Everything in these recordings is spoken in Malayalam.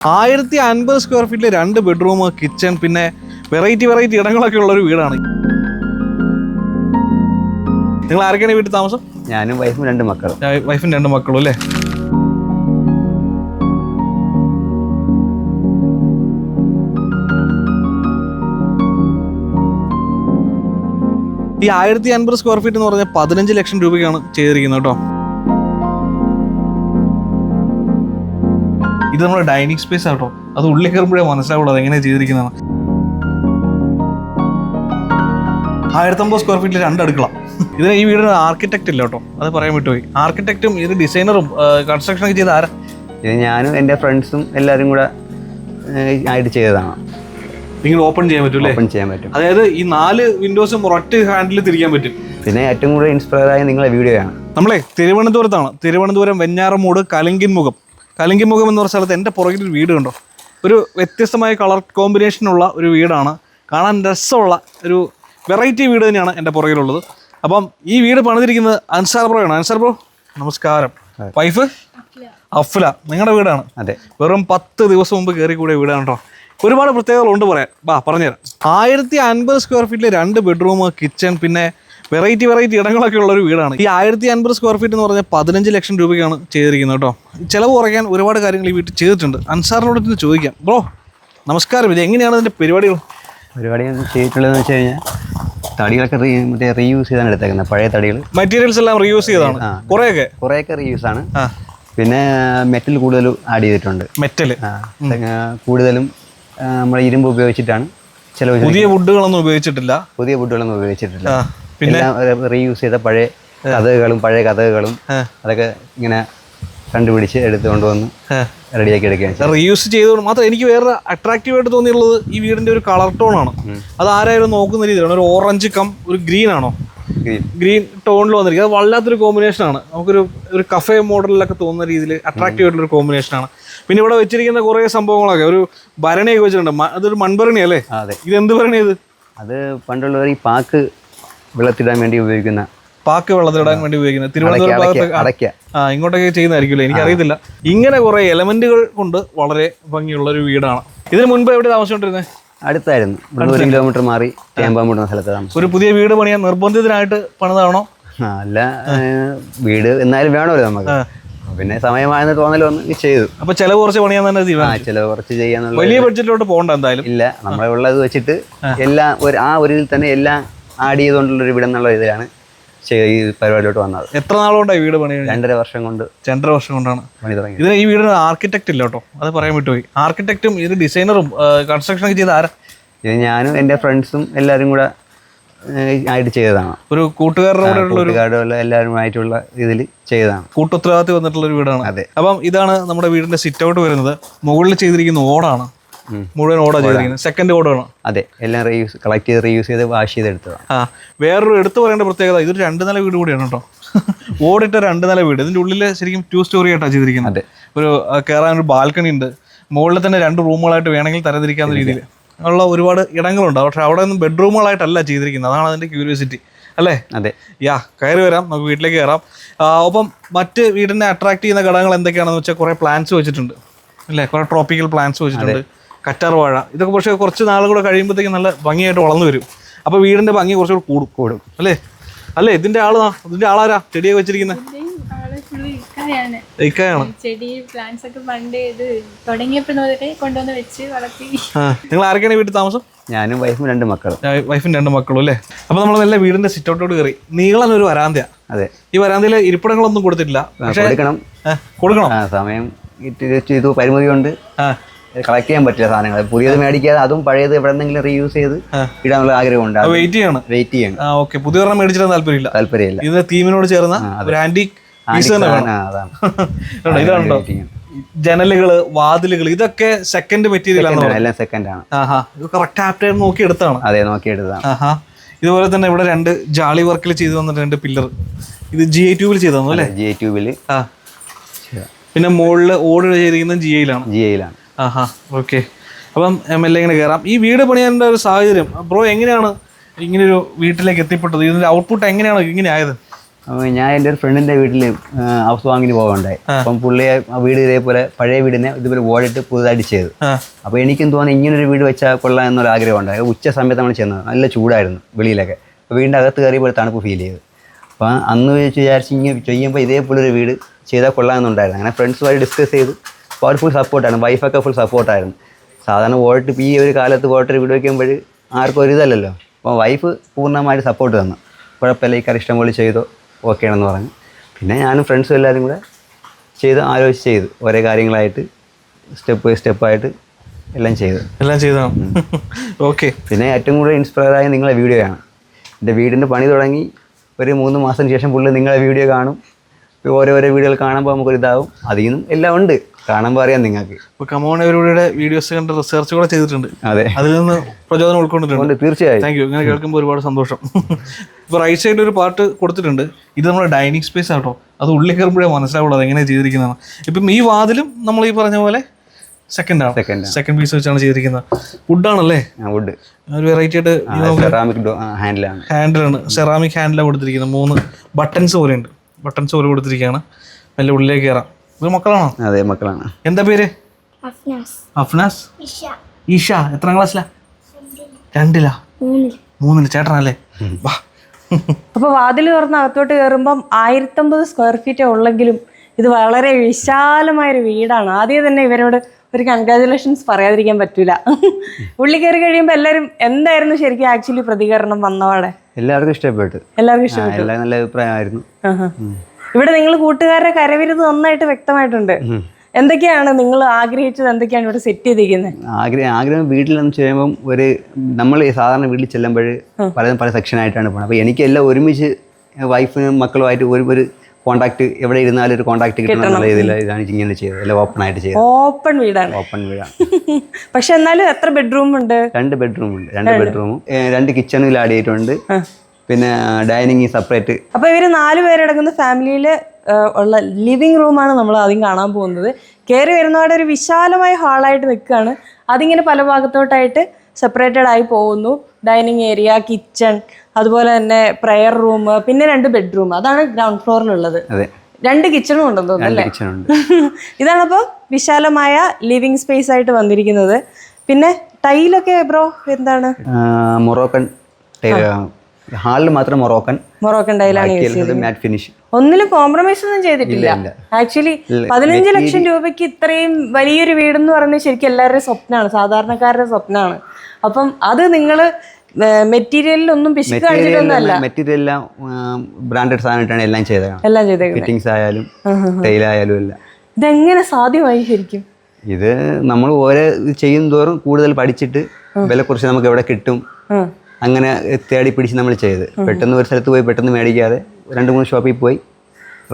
ആയിരത്തി അൻപത് സ്ക്വയർ ഫീറ്റിൽ രണ്ട് ബെഡ്റൂം കിച്ചൺ പിന്നെ വെറൈറ്റി വെറൈറ്റി ഇടങ്ങളൊക്കെ ഉള്ള ഒരു വീടാണ്. നിങ്ങൾ ആരൊക്കെയാണ് വീട്ടിൽ താമസം? ഞാനും വൈഫും രണ്ട് മക്കളും. വൈഫും രണ്ട് മക്കളും അല്ലേ? ഈ ആയിരത്തി അൻപത് സ്ക്വയർ ഫീറ്റ് എന്ന് പറഞ്ഞാൽ പതിനഞ്ച് ലക്ഷം രൂപയ്ക്കാണ് ചെയ്തിരിക്കുന്നത് കേട്ടോ. ഇത് നമ്മുടെ ഡൈനിങ് സ്പേസ് ആട്ടോ. അത് ഉള്ളിൽ കയറുമ്പോഴേ മനസ്സിലാവുള്ളൂ അത് എങ്ങനെയാണ് ചെയ്തിരിക്കുന്നതാണ് ആയിരത്തമ്പത് സ്ക്വയർ ഫീറ്റിൽ രണ്ട് അടുക്കള. ഇതിന് ഈ വീടിന് ആർക്കിടെക്റ്റ് ഇല്ല കേട്ടോ. അത് പറയാൻ വിട്ടുപോയി ആർക്കിടെക്റ്റും ഇത് ഡിസൈനറും കൺസ്ട്രക്ഷൻ ഒക്കെ ചെയ്ത ആരാ? ഇത് ഞാനും എന്റെ ഫ്രണ്ട്സും എല്ലാവരും കൂടെ ആയിട്ട് ചെയ്തതാണ്. നിങ്ങൾ ഓപ്പൺ ചെയ്യാൻ പറ്റും ഓപ്പൺ ചെയ്യാൻ പറ്റും. അതായത് ഈ നാല് വിൻഡോസും ഒരൊറ്റ ഹാൻഡിൽ തിരിക്കാൻ പറ്റും. പിന്നെ ഏറ്റവും കൂടുതൽ ഇൻസ്പയർ ആയ നിങ്ങളെ വീഡിയോ ആണ്. നമ്മളെ തിരുവനന്തപുരത്താണ്. തിരുവനന്തപുരം വെഞ്ഞാറമൂട് കലിങ്കിൻ മുഖം. കലിങ്കിൻ മുഖം എന്ന് പറഞ്ഞ സ്ഥലത്ത് എന്റെ പുറകിൽ ഒരു വീട് കണ്ടോ? ഒരു വ്യത്യസ്തമായ കളർ കോമ്പിനേഷനുള്ള ഒരു വീടാണ്. കാണാൻ രസമുള്ള ഒരു വെറൈറ്റി വീട് തന്നെയാണ് എന്റെ പുറകിലുള്ളത്. അപ്പം ഈ വീട് പണിതിരിക്കുന്നത് അൻസാർ ബ്രോയാണ് അൻസാർ ബ്രോ നമസ്കാരം. വൈഫ്? അഫ്ല. നിങ്ങളുടെ വീടാണ്. അതെ. വെറും പത്ത് ദിവസം മുമ്പ് കയറി കൂടിയ വീടാണ് കേട്ടോ. ഒരുപാട് പ്രത്യേകതകളുണ്ട് പറയാം വാ പറഞ്ഞുതരാം. ആയിരത്തി അൻപത് സ്ക്വയർ ഫീറ്റിൽ രണ്ട് ബെഡ്റൂം കിച്ചൺ പിന്നെ വെറൈറ്റി വെറൈറ്റി ഇടങ്ങളൊക്കെ ഉള്ള ഒരു വീടാണ്. ഈ ആയിരത്തി അൻപത് സ്ക്വയർ ഫീറ്റ് എന്ന് പറഞ്ഞാൽ പതിനഞ്ച് ലക്ഷം രൂപയ്ക്കാണ് ചെയ്തിരിക്കുന്നത് കേട്ടോ. ചിലവ് കുറയ്ക്കാൻ ഒരുപാട് കാര്യങ്ങൾ ഈ വീട്ടിൽ ചെയ്തിട്ടുണ്ട്. അൻസാറിനോട് ഇന്ന് ചോദിക്കാം. ബ്രോ നമസ്കാരം. ഇത് എങ്ങനെയാണ് ഇതിന്റെ പരിപാടികൾ? പരിപാടി ചെയ്തിട്ടുള്ളതെന്ന് വെച്ച് കഴിഞ്ഞാൽ തടികളൊക്കെ റീ മറ്റേ റീയൂസ് ചെയ്താണ് എടുത്തേക്കുന്നത്. പഴയ തടികൾ. മെറ്റീരിയൽസ് എല്ലാം റീയൂസ് ചെയ്താണ്. കുറേയൊക്കെ? കുറേയൊക്കെ റീയൂസ് ആണ്. പിന്നെ മെറ്റൽ കൂടുതലും ആഡ് ചെയ്തിട്ടുണ്ട്. മെറ്റൽ കൂടുതലും നമ്മൾ ഇരുമ്പ് ഉപയോഗിച്ചിട്ടാണ് ചില പുതിയ വുഡുകളൊന്നും ഉപയോഗിച്ചിട്ടില്ല. പുതിയ വുഡുകളൊന്നും ഉപയോഗിച്ചിട്ടില്ല. പിന്നെ? എല്ലാം റീയൂസ് ചെയ്ത പഴയ കഥകളും പഴയ കഥകളും അതൊക്കെ ഇങ്ങനെ കണ്ടുപിടിച്ച് എടുത്തുകൊണ്ട് വന്ന് റെഡിയാക്കി എടുക്കുകയാണ് റീയൂസ് ചെയ്തുകൊണ്ട് മാത്രം എനിക്ക് വേറെ അട്രാക്റ്റീവ് ആയിട്ട് തോന്നിയുള്ളത് ഈ വീടിന്റെ ഒരു കളർ ടോൺ ആണ്. അത് ആരായാലും നോക്കുന്ന രീതിയിലാണ്. ഒരു ഓറഞ്ച് കം ഒരു ഗ്രീൻ ആണോ? ഗ്രീൻ ടോണിൽ വന്നിരിക്കുന്നത്. അത് വല്ലാത്തൊരു കോമ്പിനേഷൻ ആണ്. നമുക്കൊരു ഒരു കഫേ മോഡലിലൊക്കെ തോന്നുന്ന രീതിയിൽ അട്രാക്റ്റീവ് ആയിട്ടുള്ള ഒരു കോമ്പിനേഷൻ ആണ്. പിന്നെ ഇവിടെ വെച്ചിരിക്കുന്ന കുറേ സംഭവങ്ങളൊക്കെ. ഒരു ഭരണിയൊക്കെ വെച്ചിട്ടുണ്ട്. അതൊരു മൺഭരണി അല്ലേ അതെ. ഇത് എന്ത് ഭരണി ഇത്? അത് പണ്ടുള്ളവർ ഈ പാക്ക് വെള്ളത്തിടാൻ വേണ്ടി ഉപയോഗിക്കുന്ന പാക്ക് വെള്ളത്തിലിടാൻ വേണ്ടി ഉപയോഗിക്കുന്ന തിരുവനന്തപുരം ഭാഗത്ത് ആ ഇങ്ങോട്ടൊക്കെ എനിക്ക് എനിക്കറിയത്തില്ല. ഇങ്ങനെ കുറേ എലമെന്റുകൾ കൊണ്ട് വളരെ ഭംഗിയുള്ള ഒരു വീടാണ്. ഇതിന് മുൻപ് എവിടെ താമസിച്ചോണ്ടിരുന്നത് അടുത്തായിരുന്നു. ഒരു കിലോമീറ്റർ മാറി തേമ്പാമ്പൂടുന്ന സ്ഥലത്ത് താമസം ഒരു പുതിയ വീട് പണിയാൻ നിർബന്ധിതനായിട്ട് പണിതാണോ? അല്ല വീട് എന്നാലും വേണമല്ലോ നമുക്ക്. പിന്നെ സമയമായെന്ന് തോന്നൽ വന്ന് ചെയ്തു. അപ്പൊ ചെലവ് കുറച്ച് പണിയാൻ തന്നെ തീരുമാനം ചിലവ് കുറച്ച് ചെയ്യാന്നുള്ള വലിയ ബഡ്ജറ്റിലോട്ട് പോകണ്ട എന്തായാലും. ഇല്ല നമ്മളെ ഉള്ളത് വെച്ചിട്ട് എല്ലാം ഒരു ആ ഒരു തന്നെ എല്ലാം ആഡ് ചെയ്തുകൊണ്ടുള്ള ഒരു വീടെന്നുള്ള ഇതിലാണ് ഈ പരിപാടിയിലോട്ട് വന്നത്. എത്ര നാളുകൊണ്ടായി വീട് പണി രണ്ടര വർഷം കൊണ്ട് രണ്ടര വർഷം കൊണ്ടാണ്. പണി തുടങ്ങി. ഇതിന് ഈ വീടിന് ആർക്കിടെക്ട് ഇല്ല കേട്ടോ. അത് പറയാൻ വിട്ടുപോയി. ആർക്കിടെക്റ്റും ഇത് ഡിസൈനറും കൺസ്ട്രക്ഷൻ ഒക്കെ ചെയ്ത ആരാ? ഇത് ഞാനും എന്റെ ഫ്രണ്ട്സും എല്ലാവരും കൂടെ ആയിട്ട് ചെയ്തതാണ്. ഒരു കൂട്ടുകാരുടെ കൂടെ ഒരു കൂട്ടുകാരും എല്ലാവരും ആയിട്ടുള്ള ഇതിൽ ചെയ്തതാണ്. കൂട്ടുത്തരവാദിത്വം വന്നിട്ടുള്ള ഒരു വീടാണ്. അതെ. അപ്പം ഇതാണ് നമ്മുടെ വീടിന്റെ സിറ്റ് ഔട്ട് വരുന്നത്. മുകളിൽ ചെയ്തിരിക്കുന്ന ഓടാണ്. മുഴുവൻ ഓടാ ചെയ്തിരിക്കുന്നത്. സെക്കൻഡ് ഓടാണ് അതെ എല്ലാം റീയൂസ് കളക്ട് ചെയ്ത് റീയൂസ് ചെയ്ത് വാഷ് ചെയ്ത് എടുത്തതാണ്. ആ വേറൊരു എടുത്തു പറയേണ്ട പ്രത്യേകത ഇതൊരു രണ്ട് നില വീട് കൂടിയാണ് കേട്ടോ. ഓടിട്ട രണ്ട് നില വീട്. ഇതിന്റെ ഉള്ളിൽ ശരിക്കും ടു സ്റ്റോറി ആയിട്ടാണ് ചെയ്തിരിക്കുന്നത്. അതെ. ഒരു കയറാൻ ഒരു ബാൽക്കണി ഉണ്ട്. മുകളിൽ തന്നെ രണ്ട് റൂമുകളായിട്ട് വേണമെങ്കിൽ തരംതിരിക്കാവുന്ന രീതിയിൽ ഉള്ള ഒരുപാട് ഇടങ്ങളുണ്ട്. പക്ഷെ അവിടെ ഒന്നും ബെഡ്റൂമുകളായിട്ടല്ല ചെയ്തിരിക്കുന്നത്. അതാണ് അതിന്റെ ക്യൂരിയോസിറ്റി അല്ലേ? അതെ. യാ കയറി വരാം. നമുക്ക് വീട്ടിലേക്ക് കയറാം ഒപ്പം മറ്റ് വീടിനെ അട്രാക്ട് ചെയ്യുന്ന ഘടകങ്ങൾ എന്തൊക്കെയാണെന്ന് വെച്ചാൽ കുറേ പ്ലാന്റ്സ് വെച്ചിട്ടുണ്ട്. അല്ലേ? കുറേ ട്രോപ്പിക്കൽ പ്ലാന്റ്സ് വെച്ചിട്ടുണ്ട്. കറ്റാർ വാഴ ഇതൊക്കെ പക്ഷേ കുറച്ച് നാളും കൂടെ കഴിയുമ്പോഴത്തേക്കും നല്ല ഭംഗിയായിട്ട് വളർന്നു വരും. അപ്പോൾ വീടിന്റെ ഭംഗി കുറച്ചുകൂടി കൂടും കൂടും അല്ലേ? അല്ലേ? ഇതിന്റെ ആൾ ഇതിന്റെ ഇതിന്റെ ആളാരാ? ചെടിയൊക്കെ വെച്ചിരിക്കുന്നത് ആൾ full ഇക്കായാണ്. ഇക്കയാണ്. ചെടി പ്ലാന്റ്സ് ഒക്കെ പണ്ട് ഇത് തുടങ്ങിയപ്പോൾ മുതലേ കൊണ്ടുവന്ന് വെച്ച് വളർത്തി. നിങ്ങൾ ആരൊക്കെയാണ് വീട്ടിൽ താമസം? ഞാനും വൈഫും രണ്ട് മക്കളും. വൈഫും രണ്ട് മക്കളും അല്ലേ? അപ്പോൾ നമ്മൾ നല്ല വീടിന്റെ സിറ്റൗട്ടോട് കയറി. നീളൻ ഒരു വരാന്തയാ അതെ. ഈ വരാന്തയിൽ ഇരിപ്പിടങ്ങളൊന്നും കൊടുത്തിട്ടില്ല. കൊടുക്കണം. കൊടുക്കണം. ആ, സമയം ഇത് ചെയ്തു. പരിമിതി കൊണ്ട് ആ. കളക്ട് ചെയ്യാൻ പറ്റില്ല സാധനങ്ങൾ പുതിയത് മേടിക്കാതെ അതും പഴയത് എവിടെന്നെങ്കിലും റീയൂസ് ചെയ്ത് ഇടാനുള്ള ആഗ്രഹം ഉണ്ട് വെയിറ്റ് ചെയ്യണം. വെയിറ്റ് ചെയ്യണം. ഓക്കെ പുതിയ ഒരെണ്ണം മേടിച്ചിട്ട് താല്പര്യമില്ല. താല്പര്യമില്ല. ഇത് തീമിനോട് ചേർന്ന ഒരു ആന്റി തന്നെ ഇതാണോ. ജനലുകൾ വാതിലുകൾ ഇതൊക്കെ സെക്കൻഡ് മെറ്റീരിയൽ ആണ് എല്ലാം സെക്കൻഡ് ആണ്. കറക്റ്റ് ആപ്റ്റ് നോക്കി എടുത്താണ്. അതെ നോക്കിയെടുത്തതാണ് ആഹാ. ഇതുപോലെ തന്നെ ഇവിടെ രണ്ട് ജാളി വർക്കിൽ ചെയ്തു വന്നിട്ട് രണ്ട് പില്ലർ. ഇത് ജി ഐ ട്യൂബിൽ ചെയ്തു തന്നു അല്ലേ? ജി ഐ ട്യൂബിൽ പിന്നെ മുകളിൽ ഓർഡർ ചെയ്തിരിക്കുന്നത് ജി ഐയിലാണ് ജി ഐയിലാണ് ആഹാ ഓക്കെ. അപ്പം എം എൽ എ ഇങ്ങനെ കയറാം. ഈ വീട് പണിയാന്റെ ഒരു സാഹചര്യം ബ്രോ എങ്ങനെയാണ് ഇങ്ങനൊരു വീട്ടിലേക്ക് എത്തിപ്പെട്ടത്? ഇതിന്റെ ഔട്ട്പുട്ട് എങ്ങനെയാണ് ഇങ്ങനെ ആയത്? ഞാൻ എന്റെ ഒരു ഫ്രണ്ടിന്റെ വീട്ടിൽ ഹൗസ് വാങ്ങിന് പോകണ്ടായി അപ്പം പുള്ളിയെ ആ വീട് ഇതേപോലെ പഴയ വീടിനെ ഇതുപോലെ ഓടിട്ട് പുതുതായിട്ട് ചെയ്തു. അപ്പം അപ്പോൾ എനിക്കും തോന്നി ഇങ്ങനൊരു വീട് വെച്ചാൽ കൊള്ളാം എന്നൊരു ആഗ്രഹം ഉണ്ടായി ഉച്ച സമയത്ത് നമ്മൾ ചെന്നത്. നല്ല ചൂടായിരുന്നു വെളിയിലൊക്കെ. അപ്പോൾ വീടിന്റെ അകത്ത് കയറിയപ്പോൾ തണുപ്പ് ഫീൽ ചെയ്തു. അപ്പോൾ അന്ന് വെച്ച് വിചാരിച്ച് ഇങ്ങനെ ചെയ്യുമ്പോൾ ഇതേപോലെ ഒരു വീട് ചെയ്താൽ കൊള്ളാമെന്നുണ്ടായിരുന്നു അങ്ങനെ ഫ്രണ്ട്സുമായി ഡിസ്കസ് ചെയ്തു. അപ്പോൾ അവർ ഫുൾ സപ്പോർട്ടായിരുന്നു വൈഫൊക്കെ ഫുൾ സപ്പോർട്ടായിരുന്നു സാധാരണ വോട്ട് ഇപ്പോൾ ഈ ഒരു കാലത്ത് വോട്ടർ വീട് വയ്ക്കുമ്പോൾ ആർക്കും ഒരു ഇതല്ലല്ലോ. അപ്പോൾ വൈഫ് പൂർണമായിട്ട് സപ്പോർട്ട് തന്നു. കുഴപ്പമില്ല ഈ കറി ഇഷ്ടം പോലെ ചെയ്തോ. ഓക്കെ ആണെന്ന് പറഞ്ഞു. പിന്നെ ഞാനും ഫ്രണ്ട്സും എല്ലാവരും കൂടെ ചെയ്ത് ആലോചിച്ച് ചെയ്തു. ഓരോ കാര്യങ്ങളായിട്ട് സ്റ്റെപ്പ് ബൈ സ്റ്റെപ്പായിട്ട് എല്ലാം ചെയ്തു. എല്ലാം ചെയ്തു? ഓക്കെ പിന്നെ ഏറ്റവും കൂടുതൽ ഇൻസ്പയർ ആയ നിങ്ങളെ വീഡിയോ ആണ് എന്റെ വീടിന്റെ പണി തുടങ്ങി ഒരു മൂന്ന് മാസത്തിന് ശേഷം പുള്ളി നിങ്ങളെ വീഡിയോ കാണും. ഓരോരോ വീഡിയോകൾ കാണുമ്പോൾ നമുക്കൊരു ഇതാവും അതിൽ നിന്നും എല്ലാം ഉണ്ട്. കാണുമ്പോൾ അറിയാം നിങ്ങൾക്ക്. ഇപ്പൊ കമോണവരുടെ വീഡിയോസ് കണ്ട് റിസർച്ച് കൂടെ ചെയ്തിട്ടുണ്ട്. അതെ. അതിൽ നിന്ന് പ്രചോദനം ഉൾക്കൊണ്ടിട്ടുണ്ട്. തീർച്ചയായും. താങ്ക് യു ഇങ്ങനെ കേൾക്കുമ്പോൾ ഒരുപാട് സന്തോഷം. ഇപ്പൊ റൈറ്റ് സൈഡിൽ ഒരു പാർട്ട് കൊടുത്തിട്ടുണ്ട്. ഇത് നമ്മുടെ ഡൈനിങ് സ്പേസ് ആട്ടോ. അത് ഉള്ളിൽ കയറുമ്പോഴേ മനസ്സിലാവുള്ളൂ അത് എങ്ങനെയാണ് ചെയ്തിരിക്കുന്നതാണ് ഇപ്പം ഈ വാതിലും നമ്മൾ ഈ പറഞ്ഞ പോലെ സെക്കൻഡ് ആണ്. സെക്കൻഡ് സെക്കൻഡ് പീസ് വെച്ചാണ് ചെയ്തിരിക്കുന്നത്. വുഡ് ആണല്ലേ? വുഡ് ഒരു വെറൈറ്റി ആയിട്ട് സെറാമിക് ഹാൻഡിലാണ് ഹാൻഡിലാണ് സെറാമിക് ഹാൻഡിലാണ് കൊടുത്തിരിക്കുന്നത്. മൂന്ന് ബട്ടൺസ് പോലെ ഉണ്ട്. ബട്ടൺസ് പോലെ കൊടുത്തിരിക്കുകയാണ്. നല്ല ഉള്ളിലേക്ക് കയറാം. ഇത് മക്കളാണോ? അതെ മക്കളാണ്. എന്താ പേര്? അഫ്നാസ്. അഫ്നാസ്? ഇഷ. ഈഷ എത്ര ക്ലാസ്സിലാ? രണ്ടിലാ? മൂന്നിൽ. ചേട്ടനല്ലേ? വാ. അപ്പൊ വാതിൽ തുറന്ന് അകത്തോട്ട് കയറുമ്പം ആയിരത്തമ്പത് സ്ക്വയർ ഫീറ്റേ ഉള്ളെങ്കിലും ഇത് വളരെ വിശാലമായൊരു വീടാണ്. ആദ്യം തന്നെ ഇവരോട് ഒരു കൺഗ്രാചുലേഷൻസ് പറയാതിരിക്കാൻ പറ്റൂല. ഉള്ളി കയറി കഴിയുമ്പോൾ എല്ലാവരും എന്തായിരുന്നു ശരിക്കും ആക്ച്വലി പ്രതികരണം വന്നവാടെ എല്ലാവർക്കും ഇഷ്ടപ്പെട്ടു. എല്ലാവർക്കും ഇഷ്ടപ്പെട്ടു. നല്ല അഭിപ്രായമായിരുന്നു. ഇവിടെ നിങ്ങൾ കൂട്ടുകാരുടെ കരവിരുത് നന്നായിട്ട് വ്യക്തമായിട്ടുണ്ട്. എന്തൊക്കെയാണ് നിങ്ങൾ ആഗ്രഹിച്ചത്? എന്തൊക്കെയാണ് ഇവിടെ സെറ്റ് ചെയ്തിരിക്കുന്നത് ആഗ്രഹം ആഗ്രഹം വീട്ടിലെന്ന് ചെയ്യുമ്പം ഒരു നമ്മൾ സാധാരണ വീട്ടിൽ ചെല്ലുമ്പോൾ പലതും പല സെക്ഷൻ ആയിട്ടാണ് പോകുന്നത് അപ്പോൾ എനിക്കെല്ലാം ഒരുമിച്ച് വൈഫിനും മക്കളുമായിട്ട് ഒരു ഒരു കോൺടാക്ട് എവിടെ ഇരുന്നാലും ഒരു കോൺടാക്ട് കിട്ടണം എന്നുള്ള ഇതാണ് ഇങ്ങനെ ചെയ്തത് എല്ലാം ഓപ്പൺ ആയിട്ട് ചെയ്തത് ഓപ്പൺ വീടാണ്. ഓപ്പൺ വീടാണ്. പക്ഷെ എന്നാലും എത്ര ബെഡ്റൂം ഉണ്ട്? രണ്ട് ബെഡ്റൂം ഉണ്ട്. രണ്ട് ബെഡ്റൂമും രണ്ട് കിച്ചണിൽ ആഡ് ചെയ്തിട്ടുണ്ട് പിന്നെ ഡൈനിങ് സെപ്പറേറ്റ് അപ്പൊ ഇവർ നാല് പേരടങ്ങുന്ന ഫാമിലിയിൽ ഉള്ള ലിവിങ് റൂമാണ് നമ്മൾ ആദ്യം കാണാൻ പോകുന്നത്. കയറി വരുന്നവിടെ ഒരു വിശാലമായ ഹാളായിട്ട് നിൽക്കുകയാണ് അതിങ്ങനെ പല ഭാഗത്തോട്ടായിട്ട് സെപ്പറേറ്റഡ് ആയി പോകുന്നു. ഡൈനിങ് ഏരിയ കിച്ചൺ അതുപോലെ തന്നെ പ്രയർ റൂം പിന്നെ രണ്ട് ബെഡ്റൂം അതാണ് ഗ്രൗണ്ട് ഫ്ലോറിലുള്ളത് രണ്ട് കിച്ചണും ഉണ്ടെന്ന് തോന്നുന്നു ഇതാണ് അപ്പോൾ വിശാലമായ ലിവിങ് സ്പേസ് ആയിട്ട് വന്നിരിക്കുന്നത്. പിന്നെ ടൈലൊക്കെ ബ്രോ എന്താണ്? മൊറോക്കൻ ഹാളിൽ മാത്രം മൊറോക്കൻ. മൊറോക്കൻ ടൈലാണ് യൂസ് ചെയ്തത് മാറ്റ് ഫിനിഷ് ഒന്നിലും കോംപ്രമൈസ് ഒന്നും ചെയ്തിട്ടില്ല. ആക്ച്വലി പതിനഞ്ച് ലക്ഷം രൂപയ്ക്ക് ഇത്രയും വലിയൊരു വീടെന്ന് പറയുന്നത് ശരിക്കും എല്ലാവരുടെയും സ്വപ്നമാണ്. സാധാരണക്കാരുടെ സ്വപ്നമാണ്. അപ്പം അത് നിങ്ങൾ മെറ്റീരിയലിലൊന്നും പിശുക്ക് കാണിച്ചിട്ടൊന്നുമല്ല മെറ്റീരിയൽ എല്ലാം ബ്രാൻഡഡ് സാധനമായിട്ടാണ് എല്ലാം ചെയ്തതാണ് എല്ലാം ചെയ്തത് ഫിറ്റിങ്സ് ആയാലും ടൈലായാലും എല്ലാം. ഇതെങ്ങനെ സാധ്യമായി ശരിക്കും? ഇത് നമ്മൾ ഓരോ ചെയ്യും തോറും കൂടുതൽ പഠിച്ചിട്ട് വില കുറച്ച് നമുക്ക് എവിടെ കിട്ടും. അങ്ങനെ തേടി പിടിച്ച് നമ്മൾ ചെയ്ത്. പെട്ടെന്ന് ഒരു സ്ഥലത്ത് പോയി പെട്ടെന്ന് മേടിക്കാതെ രണ്ട് മൂന്ന് ഷോപ്പിൽ പോയി.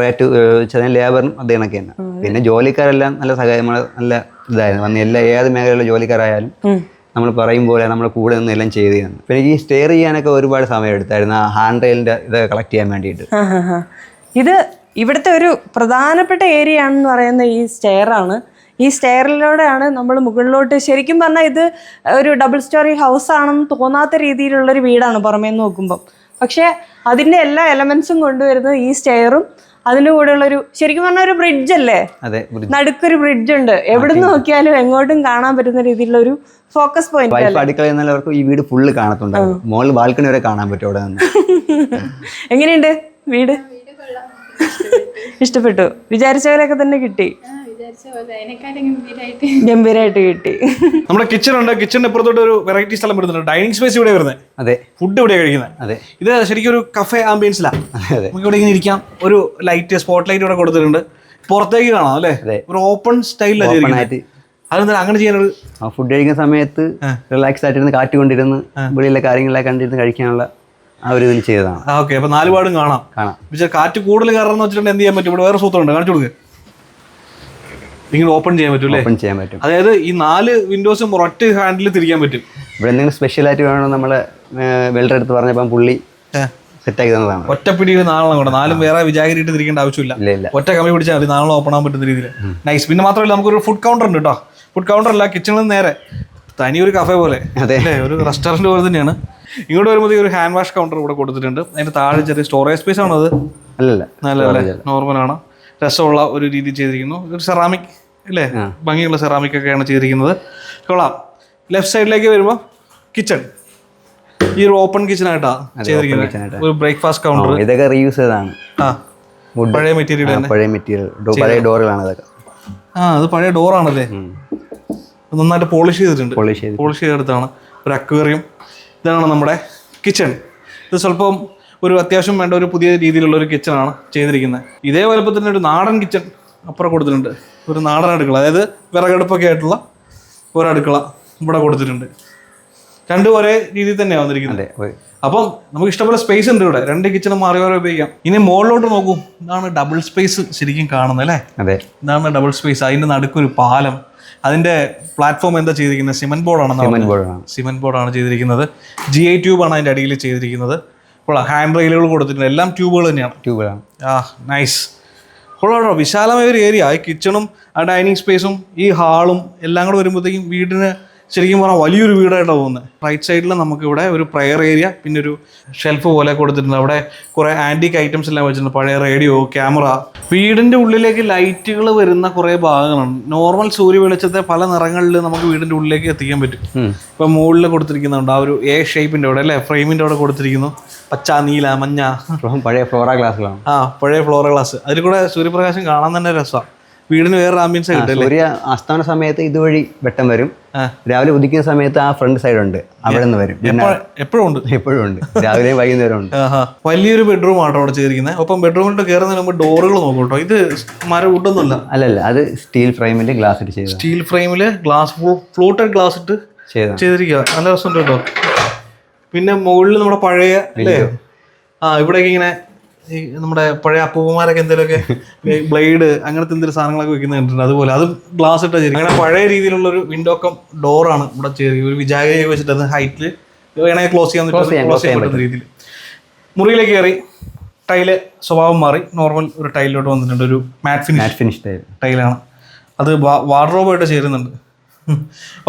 റേറ്റ് ചെറിയ ലേബറും അത് കണക്ക് തന്നെ. പിന്നെ ജോലിക്കാരെല്ലാം നല്ല സഹായം നല്ല ഇതായിരുന്നു. വന്ന് എല്ലാ ഏത് മേഖലയിലുള്ള ജോലിക്കാരായാലും നമ്മൾ പറയും പോലെ നമ്മൾ കൂടെ നിന്ന് എല്ലാം ചെയ്ത് തന്നു. പിന്നെ ഈ സ്റ്റെയർ ചെയ്യാനൊക്കെ ഒരുപാട് സമയം എടുത്തായിരുന്നു. ആ ഹാൻഡ് റെയിലിന്റെ ഇത് കളക്ട് ചെയ്യാൻ വേണ്ടിയിട്ട്. ഇത് ഇവിടുത്തെ ഒരു പ്രധാനപ്പെട്ട ഏരിയ ആണെന്ന് പറയുന്ന ഈ സ്റ്റെയർ ആണ് ഈ സ്റ്റെയറിലൂടെയാണ് നമ്മൾ മുകളിലോട്ട് ശരിക്കും പറഞ്ഞാൽ ഇത് ഒരു ഡബിൾ സ്റ്റോറി ഹൗസ് ആണെന്ന് തോന്നാത്ത രീതിയിലുള്ളൊരു വീടാണ് പുറമേ നിന്ന് നോക്കുമ്പം. പക്ഷേ അതിന്റെ എല്ലാ എലമെൻസും കൊണ്ടുവരുന്നത് ഈ സ്റ്റെയറും അതിന്റെ കൂടെയുള്ളൊരു ശരിക്കും പറഞ്ഞാൽ ഒരു ബ്രിഡ്ജ് അല്ലേ? നടുക്കൊരു ബ്രിഡ്ജ് ഉണ്ട്. എവിടെ നോക്കിയാലും എങ്ങോട്ടും കാണാൻ പറ്റുന്ന രീതിയിലുള്ള ഒരു ഫോക്കസ് പോയിന്റ് ഈ വീട് ഫുള്ള് കാണത്തുണ്ട് മോളിൽ ബാൽക്കണി വരെ കാണാൻ പറ്റും അവിടെ എങ്ങനെയുണ്ട് വീട്? ഇഷ്ടപ്പെട്ടു. വിചാരിച്ചവരൊക്കെ തന്നെ കിട്ടി. വിചാരിച്ച പോലെ അതിനെക്കാട്ടും ഗംഭീരമായിട്ട് ഗംഭീരമായിട്ട് കിട്ടി. നമ്മുടെ കിച്ചൺ ഉണ്ട് കിച്ചണിന് ഇപ്പുറത്തോട്ട് ഒരു വെറൈറ്റി സ്ഥലം വരുന്നുണ്ട്. ഡൈനിങ് സ്പേസ് ഇവിടെ വരുന്നത് അതെ. ഫുഡ് ഇവിടെ കഴിക്കുന്നത് അതെ. ഇത് ശരിക്കും ഒരു കഫേ ആംബിയൻസിലാണ് അതെ നമുക്ക് ഇവിടെ ഇങ്ങനെ ഇരിക്കാം. ഒരു ലൈറ്റ് സ്പോട്ട് ലൈറ്റ് ഇവിടെ കൊടുത്തിട്ടുണ്ട്. പുറത്തേക്ക് കാണാം അല്ലേ? ഒരു ഓപ്പൺ സ്റ്റൈലിലാണ് അതെന്താ അങ്ങനെ ചെയ്യാനൊരു ഫുഡ് കഴിക്കുന്ന സമയത്ത് റിലാക്സ് ആയിട്ടിരുന്ന് കാറ്റ് കൊണ്ടിരുന്ന് വെളിയിലെ കാര്യങ്ങളൊക്കെ കണ്ടിരുന്ന് കഴിക്കാനുള്ള ആ ഒരു ഇതിൽ ചെയ്തതാണ്. ഓക്കെ അപ്പൊ നാല് പാടും കാണാം. കാണാം. പക്ഷേ കാറ്റ് കൂടുതൽ കയറണമെന്ന് വെച്ചിട്ടുണ്ടെങ്കിൽ എന്ത് ചെയ്യാൻ പറ്റും? ഇവിടെ വേറെ സൂത്രമുണ്ട് കാണിച്ചു കൊടുക്ക്. ഇങ്ങനെ ഓപ്പൺ ചെയ്യാൻ പറ്റും അല്ലേ? ഓപ്പൺ ചെയ്യാൻ പറ്റും. അതായത് ഈ നാല് വിൻഡോസും ഒറ്റ ഹാൻഡിൽ തിരിക്കാൻ പറ്റും. ഇവിടെ എന്തെങ്കിലും സ്പെഷ്യലായിട്ട് വേണോ നമ്മൾ വെൽഡർ എടുത്ത് പറഞ്ഞപ്പം പുള്ളി സെറ്റാക്കി തന്നതാണ്. ഒറ്റപ്പിടിയിൽ നാളെ കൂടെ നാലും വേറെ വിചാരിയിട്ട് തിരിക്കേണ്ട ആവശ്യമില്ല. ഒറ്റ കമ്പി പിടിച്ചാൽ മതി നാളെ ഓപ്പൺ ആകാൻ പറ്റുന്ന രീതിയിൽ നൈസ് പിന്നെ മാത്രമല്ല നമുക്കൊരു ഫുഡ് കൗണ്ടർ ഉണ്ട് കേട്ടോ. ഫുഡ് കൗണ്ടർ അല്ല കിച്ചണിൽ നിന്ന് നേരെ. തനി ഒരു കഫേ പോലെ. അതെ. ഒരു റെസ്റ്റോറന്റ് പോലെ തന്നെയാണ്. ഇങ്ങോട്ട് വരുമ്പോൾ ഒരു ഹാൻഡ് വാഷ് കൗണ്ടർ ഇവിടെ കൊടുത്തിട്ടുണ്ട്. അതിന്റെ താഴെ ചെറിയ സ്റ്റോറേജ് സ്പേസ് ആണോ അത്? അല്ലല്ല. നോർമൽ നോർമലാണ് രസമുള്ള ഒരു രീതി ചെയ്തിരിക്കുന്നു. ഒരു സെറാമിക് അല്ലേ ഭംഗിയുള്ള സെറാമിക് ഒക്കെയാണ് ചെയ്തിരിക്കുന്നത്. കൊള്ളാം. ലെഫ്റ്റ് സൈഡിലേക്ക് വരുമ്പോൾ കിച്ചൺ ഈ ഒരു ഓപ്പൺ കിച്ചൺ ആയിട്ടാണ് ചെയ്തിരിക്കുന്നത്. ഒരു ബ്രേക്ക്ഫാസ്റ്റ് കൗണ്ടർ ഇതൊക്കെ റീയൂസ് ചെയ്തതാണ്. ആ. പഴയ മെറ്റീരിയൽ പഴയ മെറ്റീരിയൽ പഴയ ഡോറുകളാണ് ഇതൊക്കെ. ആ അത് പഴയ ഡോറാണല്ലേ നന്നായിട്ട് പോളിഷ് ചെയ്തിട്ടുണ്ട്. പോളിഷ് ചെയ്ത് പോളിഷ് ചെയ്തെടുത്താണ്. ഒരു അക്വേറിയം ഇതാണ് നമ്മുടെ കിച്ചൺ ഇത് സ്വല്പം ഒരു അത്യാവശ്യം വേണ്ട ഒരു പുതിയ രീതിയിലുള്ള ഒരു കിച്ചണാണ് ചെയ്തിരിക്കുന്നത്. ഇതേ വലുപ്പത്തിൽ തന്നെ ഒരു നാടൻ കിച്ചൺ അപ്പുറം കൊടുത്തിട്ടുണ്ട്. ഒരു നാടൻ അടുക്കള. അതായത് വിറകടുപ്പൊക്കെ ആയിട്ടുള്ള ഒരു അടുക്കള ഇവിടെ കൊടുത്തിട്ടുണ്ട്. രണ്ടും ഒരേ രീതിയിൽ തന്നെയാണ് വന്നിരിക്കുന്നത്. അപ്പം നമുക്ക് ഇഷ്ടംപോലെ സ്പേസ് ഉണ്ട് ഇവിടെ. രണ്ട് കിച്ചണും മാറി മാറി ഉപയോഗിക്കാം. ഇനി മുകളിലോട്ട് നോക്കൂ. ഇതാണ് ഡബിൾ സ്പേസ് ശരിക്കും കാണുന്നത് അല്ലേ? അതെ. ഇതാണ് ഡബിൾ സ്പേസ് അതിന്റെ നടുക്കൊരു പാലം. അതിന്റെ പ്ലാറ്റ്ഫോം എന്താ ചെയ്തിരിക്കുന്നത്? സിമെന്റ് ബോർഡാണ് സിമെന്റ് ബോർഡാണ് ബോർഡ് ബോർഡാണ് ചെയ്തിരിക്കുന്നത്. ജി ഐ ട്യൂബാണ് അതിന്റെ അടിയിൽ ചെയ്തിരിക്കുന്നത്. കൊള്ളാം. ഹാൻഡ് റെയിലുകൾ കൊടുത്തിട്ടുണ്ട്. എല്ലാം ട്യൂബുകൾ തന്നെയാണ്. ട്യൂബുകളാണ് ആ നൈസ് കൊള്ളാട്ടോ വിശാലമായ ഒരു ഏരിയ ഈ കിച്ചണും ആ ഡൈനിങ് സ്പേസും ഈ ഹാളും എല്ലാം കൂടെ വരുമ്പോഴത്തേക്കും വീടിന് ശരിക്കും പറഞ്ഞാൽ വലിയൊരു വീടായിട്ടാണ് തോന്നുന്നത് റൈറ്റ് സൈഡിൽ നമുക്ക് ഇവിടെ ഒരു പ്രയർ ഏരിയ പിന്നെ ഒരു ഷെൽഫ് പോലെ കൊടുത്തിട്ടുണ്ട്. അവിടെ കുറേ ആന്റിക് ഐറ്റംസ് എല്ലാം വെച്ചിട്ടുണ്ട്. പഴയ റേഡിയോ ക്യാമറ വീടിന്റെ ഉള്ളിലേക്ക് ലൈറ്റുകൾ വരുന്ന കുറേ ഭാഗങ്ങളുണ്ട്. നോർമൽ സൂര്യ വെളിച്ചത്തെ പല നിറങ്ങളിൽ നമുക്ക് വീടിന്റെ ഉള്ളിലേക്ക് എത്തിക്കാൻ പറ്റും. ഇപ്പം മുകളിൽ കൊടുത്തിരിക്കുന്നുണ്ട്. ആ ഒരു എ ഷേപ്പിന്റെ അവിടെ അല്ലേ? ഫ്രെയിമിന്റെ അവിടെ കൊടുത്തിരിക്കുന്നു. പച്ച നീല മഞ്ഞ. പഴയ ഫ്ലോറ ഗ്ലാസ്സുകളാണ് ആ പഴയ ഫ്ലോറ ഗ്ലാസ് അതിൽ കൂടെ സൂര്യപ്രകാശം കാണാൻ തന്നെ രസമാണ് വീടിന് വേറെ ആംബിയൻസ് കിട്ടും സൂര്യ അസ്തമന സമയത്ത് ഇതുവഴി വെട്ടം വരും. രാവിലെ ഉദിക്കുന്ന സമയത്ത് ആ ഫ്രണ്ട് സൈഡ് ഉണ്ട്. അവിടെ നിന്ന് വരും എപ്പോഴും ഉണ്ട്. എപ്പോഴും ഉണ്ട്. രാവിലെ വൈകുന്നേരം ഉണ്ട്. വലിയൊരു ബെഡ്റൂം ആട്ടോ അവിടെ ചെയ്തിരിക്കുന്നത് ഒപ്പം ബെഡ്റൂമിലോട്ട് കയറുന്നതിന് മുമ്പ് ഡോറുകൾ നോക്കും കേട്ടോ ഇത് മരം വുഡൊന്നുമല്ല. അല്ലല്ല അത് സ്റ്റീൽ ഫ്രെയിമിൽ ഗ്ലാസ് ഇട്ട് ചെയ്തു സ്റ്റീൽ ഫ്രെയിമിൽ ഗ്ലാസ് ഫ്ലൂട്ടഡ് ഗ്ലാസ് ഇട്ട് ചെയ്തിരിക്കുക നല്ല രസമുണ്ട് കേട്ടോ. പിന്നെ മുകളിൽ നമ്മുടെ പഴയ അല്ലേ? ആ ഇവിടെയൊക്കെ ഇങ്ങനെ ഈ നമ്മുടെ പഴയ അപ്പൂപ്പന്മാരൊക്കെ എന്തെങ്കിലുമൊക്കെ ബ്ലേഡ് അങ്ങനത്തെ എന്തെങ്കിലും സാധനങ്ങളൊക്കെ വെക്കുന്നത് കണ്ടിട്ടുണ്ട്. അതുപോലെ അതും ഗ്ലാസ് ഇട്ട ചെയ്തിരിക്കും അങ്ങനെ പഴയ രീതിയിലുള്ള ഒരു വിൻഡോ ഒക്കെ ഡോറാണ് ഇവിടെ ചെറിയ ഒരു വിജാഗിരി വെച്ചിട്ട് അത് ഹൈറ്റിൽ വേണമെങ്കിൽ ക്ലോസ് ചെയ്യാൻ ക്ലോസ് ചെയ്യാൻ പറ്റുന്ന രീതിയിൽ മുറിയിലേക്ക് കയറി. ടൈൽ സ്വഭാവം മാറി. നോർമൽ ഒരു ടൈലിലോട്ട് വന്നിട്ടുണ്ട്. ഒരു matte finish matte finish tile ടൈലാണ്. അത് വാർഡ്രോബായിട്ട് ചേരുന്നുണ്ട്.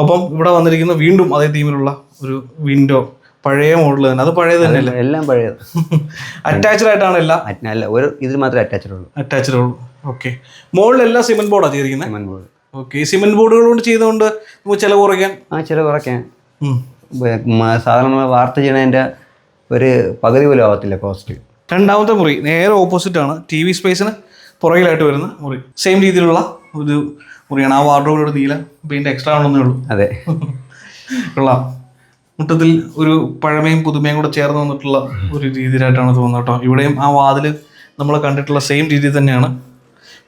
ഒപ്പം ഇവിടെ വന്നിരിക്കുന്ന വീണ്ടും അതേ തീമിലുള്ള ഒരു വിൻഡോ പഴയ മോഡൽ തന്നെ. അത് പഴയത് തന്നെയല്ലേ? എല്ലാം പഴയത്. അറ്റാച്ച്ഡ് ആയിട്ടാണ് എല്ലാം? അല്ല ഒരു ഇതിൽ മാത്രമേ അറ്റാച്ച്ഡ് ഉള്ളൂ. അറ്റാച്ച്ഡ് ഉള്ളൂ. ഓക്കെ എല്ലാം സിമെന്റ് ബോർഡാണ് ചെയ്തിരിക്കുന്നത്? സിമെന്റ് ബോർഡ് ഓക്കെ സിമെന്റ് ബോർഡുകൾ കൊണ്ട് ചെയ്തുകൊണ്ട് നമുക്ക് ചിലവ് കുറയ്ക്കാൻ? ആ ചിലവ് കുറയ്ക്കാൻ. സാധാരണ നമ്മൾ വാർത്ത ചെയ്യണതിന്റെ ഒരു പകുതി പോലും ആവത്തില്ല കോസ്റ്റ് രണ്ടാമത്തെ മുറി നേരെ ഓപ്പോസിറ്റ് ആണ്. ടി വി സ്പേസിന് പുറകിലായിട്ട് വരുന്ന മുറി. സെയിം രീതിയിലുള്ള ഒരു മുറിയാണ്. ആ വാർഡ്രോബിനോട് നീല പെയിന്റ് എക്സ്ട്രാ ആണെന്നേ ഉള്ളൂ. അതെ. കൊള്ളാം. മുട്ടത്തിൽ ഒരു പഴമയും പുതുമയും കൂടെ ചേർന്ന് വന്നിട്ടുള്ള ഒരു രീതിയിലായിട്ടാണ് തോന്നുന്നത് കേട്ടോ. ഇവിടെയും ആ വാതിൽ നമ്മൾ കണ്ടിട്ടുള്ള സെയിം രീതി തന്നെയാണ്.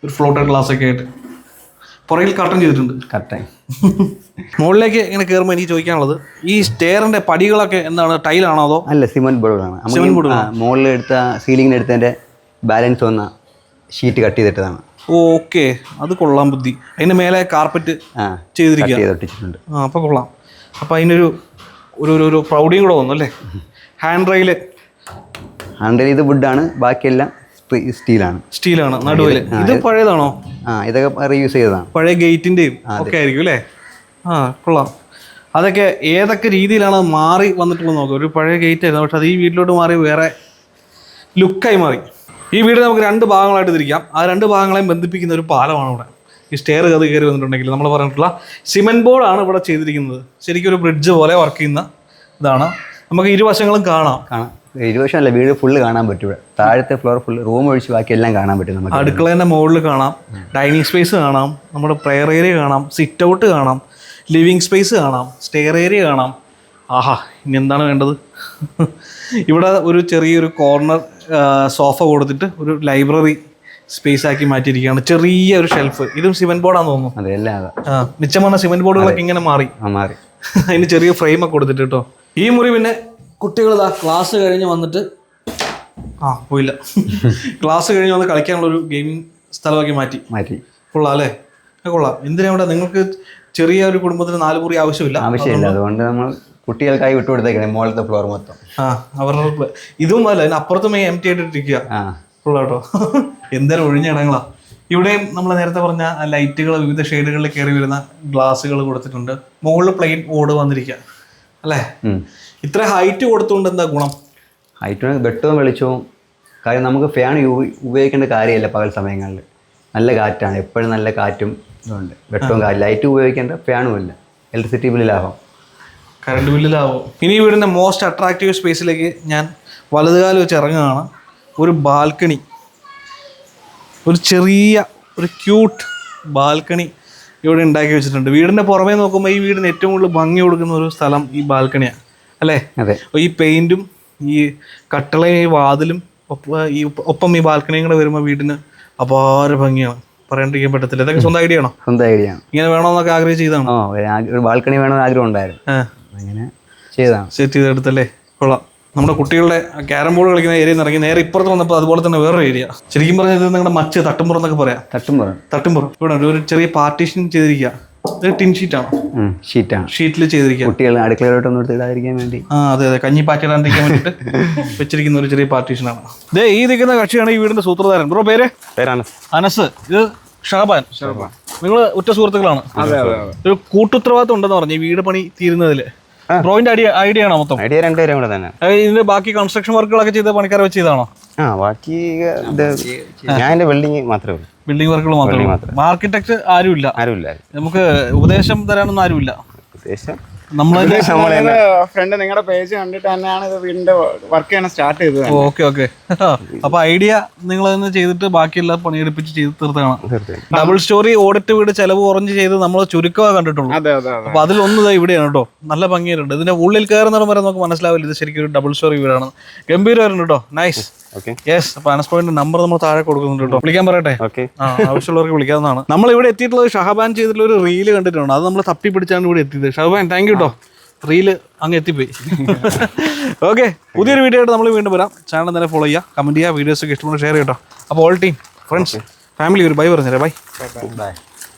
ഒരു ഫ്ലോട്ടഡ് ഗ്ലാസ് ഒക്കെ ആയിട്ട്. പുറകിൽ കട്ടൻ ചെയ്തിട്ടുണ്ട്. കട്ടൺ മുകളിലേക്ക് ഇങ്ങനെ കയറുമ്പോൾ എനിക്ക് ചോദിക്കാനുള്ളത് ഈ സ്റ്റെയറിന്റെ പടികളൊക്കെ എന്താണ് ടൈലാണോ അതോ? അല്ല സിമന്റ് ബോർഡുകളാണ് സിമന്റ് ബോർഡ് മുകളിൽ എടുത്ത സീലിംഗിന് എടുത്തതിന്റെ ബാലൻസ് വന്ന ഷീറ്റ് കട്ട് ചെയ്തിട്ടതാണ്. ഓക്കെ അത് കൊള്ളാം ബുദ്ധി. അതിന്റെ മേലെ കാർപ്പറ്റ് ചെയ്തിരിക്കുക. ചെയ്ത് ആ അപ്പോൾ കൊള്ളാം. അപ്പൊ അതിനൊരു ഒരു ഒരു ഒരു പ്രൗഡിയും കൂടെ വന്നു അല്ലേ? ഹാൻഡ് റെയിൽ ഹാൻഡ് റെയിൽ ഇത് വുഡാണ് ബാക്കിയെല്ലാം സ്റ്റീലാണ് സ്റ്റീലാണ് നടുവിൽ ഇത് പഴയതാണോ? ആ ഇതൊക്കെ റീയൂസ് ചെയ്തതാണ്. പഴയ ഗേറ്റിന്റെയും ഒക്കെ ആയിരിക്കും അല്ലേ? ആ കൊള്ളാം. അതൊക്കെ ഏതൊക്കെ രീതിയിലാണ് മാറി വന്നിട്ടുള്ളത് നോക്കുക ഒരു പഴയ ഗേറ്റ് ആയിരുന്നു. പക്ഷെ അത് ഈ വീട്ടിലോട്ട് മാറി വേറെ ലുക്കായി മാറി. ഈ വീട് നമുക്ക് രണ്ട് ഭാഗങ്ങളായിട്ട് തിരിക്കാം. ആ രണ്ട് ഭാഗങ്ങളെയും ബന്ധിപ്പിക്കുന്ന ഒരു പാലമാണ് ഇവിടെ. ഈ സ്റ്റെയർ കയറി കയറി വന്നിട്ടുണ്ടെങ്കിൽ നമ്മൾ പറഞ്ഞിട്ടുള്ള സിമെന്റ് ബോർഡാണ് ഇവിടെ ചെയ്തിരിക്കുന്നത്. ശരിക്കും ഒരു ബ്രിഡ്ജ് പോലെ വർക്ക് ചെയ്യുന്ന ഇതാണ്. നമുക്ക് ഇരുവശങ്ങളും കാണാം. കാണാം. ഇരുവശമല്ല വീട് ഫുള്ള് കാണാൻ പറ്റും ഇവിടെ. താഴത്തെ ഫ്ലോർ ഫുള്ള് റൂം ഒഴിച്ച് ബാക്കി എല്ലാം കാണാൻ പറ്റും നമുക്ക് അടുക്കളേന്റെ മുകളിൽ കാണാം. ഡൈനിങ് സ്പേസ് കാണാം. നമ്മുടെ പ്രെയർ ഏരിയ കാണാം. സിറ്റ് ഔട്ട് കാണാം. ലിവിങ് സ്പേസ് കാണാം. സ്റ്റെയർ ഏരിയ കാണാം. ആഹാ ഇനി എന്താണ് വേണ്ടത്? ഇവിടെ ഒരു ചെറിയൊരു കോർണർ സോഫ കൊടുത്തിട്ട് ഒരു ലൈബ്രറി സ്പേസ് ആക്കി മാറ്റിയിരിക്കുകയാണ്. ചെറിയ ഒരു ഷെൽഫ് ഇതും സിമെന്റ് ബോർഡാന്ന് തോന്നുന്നു. അതെ എല്ലാം അതാ. ആ, മിച്ചം പറഞ്ഞ സിമെന്റ് ബോർഡുകളൊക്കെ ഇങ്ങനെ മാറി. മാറി. അതിന് ചെറിയ ഫ്രെയിം ഒക്കെ കൊടുത്തിട്ട് കേട്ടോ ഈ മുറി പിന്നെ കുട്ടികൾ ഇതാ ക്ലാസ് കഴിഞ്ഞ് വന്നിട്ട് ആ പോയില്ല. ക്ലാസ് കഴിഞ്ഞ് വന്ന് കളിക്കാനുള്ള ഒരു ഗെയിമിംഗ് സ്ഥലമാക്കി മാറ്റി. മാറ്റി. കൊള്ളാം അല്ലേ? കൊള്ളാം. എന്തിനാ ഇവിടെ നിങ്ങൾക്ക് ചെറിയ ഒരു കുടുംബത്തിന് നാല് മുറി ആവശ്യമില്ല? ആവശ്യമില്ല. അതുകൊണ്ട് നമ്മൾ കുട്ടികൾക്കായി വിട്ടുകൊടുത്തേക്കണേ മുകളിലത്തെ ഫ്ലോർ മൊത്തം. ആ അവരുടെ ഇതും അല്ല അതിന് അപ്പുറത്തും എം ടി ആയിട്ടിരിക്കുക ആ. കൊള്ളാം കേട്ടോ എന്തായാലും ഒഴിഞ്ഞ ഇടങ്ങളാ. ഇവിടെയും നമ്മൾ നേരത്തെ പറഞ്ഞ ലൈറ്റുകൾ വിവിധ ഷെയ്ഡുകളിൽ കയറി വരുന്ന ഗ്ലാസ്സുകൾ കൊടുത്തിട്ടുണ്ട്. മുകളിൽ പ്ലെയിൻ ഓട് വന്നിരിക്കുക അല്ലേ? ഇത്ര ഹൈറ്റ് കൊടുത്തുകൊണ്ട് എന്താ ഗുണം? ഹൈറ്റ് വെട്ടവും വെളിച്ചവും. കാര്യം നമുക്ക് ഫാൻ ഉപയോഗിക്കേണ്ട കാര്യമില്ല പകൽ സമയങ്ങളിൽ നല്ല കാറ്റാണ് എപ്പോഴും നല്ല കാറ്റും ഇതുണ്ട്. വെട്ടവും കാറ്റ് ലൈറ്റ് ഉപയോഗിക്കേണ്ട ഫാനും ഇല്ല. ഇലക്ട്രിസിറ്റി ബില്ല് ലാഭം. കറണ്ട് ബില്ലിലാവും ഇനി ഈ വീടിന്റെ മോസ്റ്റ് അട്രാക്റ്റീവ് സ്പേസിലേക്ക് ഞാൻ വലതുകാലം വെച്ച് ഇറങ്ങുകയാണ്. ഒരു ബാൽക്കണി. ഒരു ചെറിയ ഒരു ക്യൂട്ട് ബാൽക്കണി ഇവിടെ ഉണ്ടാക്കി വെച്ചിട്ടുണ്ട്. വീടിന്റെ പുറമേ നോക്കുമ്പോൾ ഈ വീടിന് ഏറ്റവും കൂടുതൽ ഭംഗി കൊടുക്കുന്ന ഒരു സ്ഥലം ഈ ബാൽക്കണിയാണ്. അല്ലേ? അതെ. ഈ പെയിന്റും ഈ കട്ടളയും ഈ വാതിലും ഈ ഒപ്പം ഈ ബാൽക്കണിയും കൂടെ വരുമ്പോൾ വീടിന് അപാര ഭംഗിയാണ്. പറയാണ്ടിരിക്കാൻ പറ്റത്തില്ല. ഇതൊക്കെ സ്വന്തം ഐഡിയ ആണോ? സ്വന്തം ഐഡിയ ആണ്. ഇങ്ങനെ വേണമെന്നൊക്കെ ആഗ്രഹിച്ച് ചെയ്താണോ ബാൽക്കണി വേണമെന്ന് ആഗ്രഹം ഉണ്ടായിരുന്നു. അങ്ങനെ ചെയ്താണ് സെറ്റ് ചെയ്തെടുത്തല്ലേ? കൊള്ളാം. നമ്മുടെ കുട്ടികളുടെ ക്യാരം ബോർഡ് കളിക്കുന്ന ഏരിയ ഇറങ്ങി നേരെ ഇപ്പുറത്ത് വന്നപ്പോൾ അതുപോലെ തന്നെ വേറൊരു ഏരിയ. ശരിക്കും പറഞ്ഞാൽ ഇത് നിങ്ങളുടെ മച്ച് തട്ടുംപുറം എന്നൊക്കെ പറയാം. തട്ടുംപുറം. തട്ടുംപുറം. ഇവിടെ ഒരു ചെറിയ പാർട്ടീഷൻ ചെയ്തിരിക്കുക. ഇത് ടിൻ ഷീറ്റാണ് ഷീറ്റാണ് ഷീറ്റിൽ ചെയ്തിരിക്കുക. കുട്ടികൾ അടുക്കളയിലോട്ടൊന്നും എടുത്ത് ഇടാതിരിക്കാൻ വേണ്ടി. ആ അതെ അതെ. കഞ്ഞി പാറ്റിടാണ്ടിരിക്കാൻ വേണ്ടിയിട്ട് വെച്ചിരിക്കുന്ന ഒരു ചെറിയ പാർട്ടീഷനാണ് ദേ ഈ നിൽക്കുന്ന കക്ഷിയാണ് ഈ വീടിന്റെ സൂത്രധാരൻ. ബ്രോ പേര്? അനസ്. ഇത് ഷാബാൻ. നിങ്ങൾ ഉറ്റ സുഹൃത്തുക്കളാണ്. ഒരു കൂട്ടുത്തരവാദിത്വം ഉണ്ടെന്ന് പറഞ്ഞു ഈ വീട് പണി തീരുന്നതിൽ ബ്രോയിന്റെ ഐഡിയ ഐഡിയ ആണോ മൊത്തം? ഐഡിയ രണ്ടുപേരും കൂടെ തന്നെ. ഇതിന്റെ ബാക്കി കൺസ്ട്രക്ഷൻ വർക്കുകളൊക്കെ ചെയ്ത പണിക്കാരെ വെച്ച് ചെയ്താണോ? ആ ബാക്കി ഞാൻ ബിൽഡിങ് മാത്രമേ ഉള്ളൂ. ബിൽഡിംഗ് വർക്കുകൾ മാത്രമേ ആർക്കിടെക്ട് ആരുമില്ല. ആരുമില്ല. നമുക്ക് ഉപദേശം തരാനൊന്നും ആരുമില്ല. ഉപദേശം? ഫ്രണ്ട് നിങ്ങളുടെ പേജ് കണ്ടിട്ട് തന്നെയാണ് ഇത് വീടിന്റെ വർക്ക് ചെയ്യാൻ സ്റ്റാർട്ട് ചെയ്തത് ഓക്കെ ഓക്കെ. അപ്പൊ ഐഡിയ നിങ്ങൾ തന്നെ ചെയ്തിട്ട് ബാക്കിയെല്ലാം പണിയെടുപ്പിച്ച് ചെയ്ത് തീർത്താണ് ഡബിൾ സ്റ്റോറി ഓഡിറ്റ് വീട് ചെലവ് കുറഞ്ഞ് ചെയ്ത് നമ്മൾ ചുരുക്കമാണ് കണ്ടിട്ടുള്ളൂ. അതെ അതെ അതെ. അപ്പൊ അതിലൊന്ന് ഇവിടെയാണ് കേട്ടോ. നല്ല ഭംഗിയായിട്ടുണ്ട്. ഇതിന്റെ ഉള്ളിൽ കയറുന്നിടം വരെ നമുക്ക് മനസ്സിലാവില്ല. ഇത് ശരിക്കും ഒരു ഡബിൾ സ്റ്റോറി വീടാണ്. ഗംഭീരമായിരുന്നു കേട്ടോ. നൈസ് യെസ് അപ്പൊ അനസ് പോയിന്റ് നമ്പർ നമ്മൾ താഴെ കൊടുക്കുന്നുണ്ട് കേട്ടോ. വിളിക്കാൻ പറയട്ടെ? ആവശ്യമുള്ളവർക്ക് വിളിക്കാവുന്നതാണ്. നമ്മൾ ഇവിടെ എത്തിയിട്ടുള്ളത് ഷഹബാൻ ചെയ്തിട്ടുള്ള ഒരു റീൽ കണ്ടിട്ടുണ്ട്. അത് നമ്മൾ തപ്പി പിടിച്ചാണ് ഇവിടെ എത്തിയത്. ഷഹബാൻ താങ്ക് യു കേട്ടോ റീൽ അങ്ങ് എത്തിപ്പോയി. ഓക്കെ പുതിയൊരു വീഡിയോ ആയിട്ട് നമ്മൾ വീണ്ടും വരാം. ചാനൽ തന്നെ ഫോളോ ചെയ്യുക കമന്റ് ചെയ്യുക വീഡിയോസ് ഒക്കെ ഇഷ്ടപ്പെട്ട് ഷെയർ ചെയ്യട്ടോ അപ്പോൾ ഓൾ ടീം ഫ്രണ്ട്സ് ഫാമിലി ഒരു ബൈ പറഞ്ഞേരെ ബൈ ബൈ